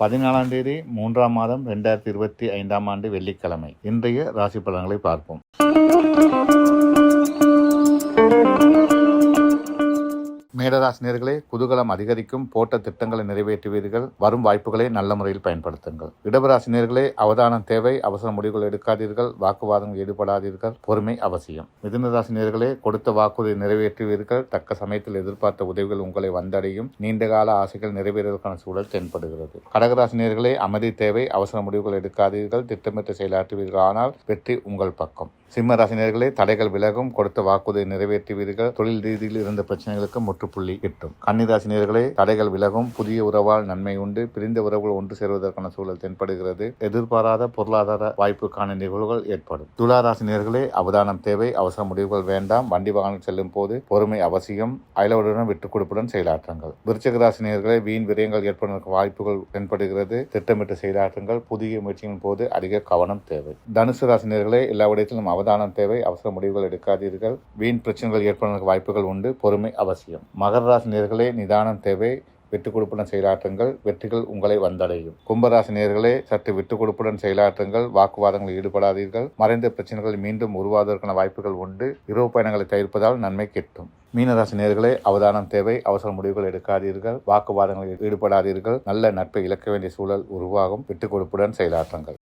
பதினாலாம் தேதி மூன்றாம் மாதம் ரெண்டாயிரத்தி இருபத்தி ஐந்தாம் ஆண்டு வெள்ளிக்கிழமை. இன்றைய ராசி பலன்களை பார்ப்போம். மேடராசினியர்களே குதூகலம் அதிகரிக்கும் போட்ட திட்டங்களை நிறைவேற்றுவீர்கள். வரும் வாய்ப்புகளை நல்ல முறையில் பயன்படுத்துங்கள். இடபராசினியர்களே அவதானம் தேவை அவசர முடிவுகள் எடுக்காதீர்கள் வாக்குவாதங்கள் ஈடுபடாதீர்கள் பொறுமை அவசியம். மிதுனராசினியர்களே கொடுத்த வாக்குறுதி நிறைவேற்றுவீர்கள் தக்க சமயத்தில் எதிர்பார்த்த உதவிகள் உங்களை வந்தடையும் நீண்டகால ஆசைகள் நிறைவேறுவதற்கான சூழல் தென்படுகிறது. கடகராசினியர்களே அமைதி தேவை அவசர முடிவுகள் எடுக்காதீர்கள் திட்டமிட்டு செயலாற்றுவீர்கள் ஆனால் வெற்றி உங்கள் பக்கம். சிம்ம ராசினியர்களே தடைகள் விலகும் கொடுத்த வாக்குறுதியை நிறைவேற்றுவீர்கள். தொழில் ரீதியில் இருந்த பிரச்சனைகளுக்கு முற்றுப்புள்ளி கிட்டும் கன்னிராசினியர்களே தடைகள் விலகும் புதிய உறவால் நன்மை உண்டு பிரிந்த உறவுகள் ஒன்று சேருவதற்கான சூழல் தென்படுகிறது. எதிர்பாராத பொருளாதார வாய்ப்புக்கான நிகழ்வுகள் ஏற்படும். துளாராசினியர்களே அவதானம் தேவை அவசர முடிவுகள் வேண்டாம் வண்டி வாகனம் செல்லும் போது பொறுமை அவசியம் அயலவருடன் விட்டுக் கொடுப்புடன் செயலாற்றுங்கள். விருச்சக ராசினியர்களே வீண் விரயங்கள் ஏற்படுவதற்கு வாய்ப்புகள் தென்படுகிறது. திட்டமிட்டு செயலாற்றுங்கள் புதிய முயற்சியின் போது அதிக கவனம் தேவை. தனுசு ராசினியர்களே எல்லா அவர் அவதானம் தேவை அவசர முடிவுகள் எடுக்காதீர்கள். வீண் பிரச்சனைகள் ஏற்படுவதற்கு வாய்ப்புகள் உண்டு பொறுமை அவசியம். மகர நேர்களே நிதானம் தேவை விட்டுக் கொடுப்புடன் செயலாற்றுங்கள் வெற்றிகள் உங்களை வந்தடையும். கும்பராசி நேர்களே சற்று விட்டுக் கொடுப்புடன் செயலாற்றுங்கள் வாக்குவாதங்களில் ஈடுபடாதீர்கள். மறைந்த பிரச்சனைகள் மீண்டும் உருவாவதற்கான வாய்ப்புகள் உண்டு இரவு பயணங்களை தவிர்ப்பதால் நன்மை கிட்டும். மீனராசி நேர்களே அவதானம் தேவை அவசர முடிவுகள் எடுக்காதீர்கள் வாக்குவாதங்களில் ஈடுபடாதீர்கள். நல்ல நட்பை இழக்க வேண்டிய சூழல் உருவாகும் விட்டுக் கொடுப்புடன் செயலாற்றுங்கள்.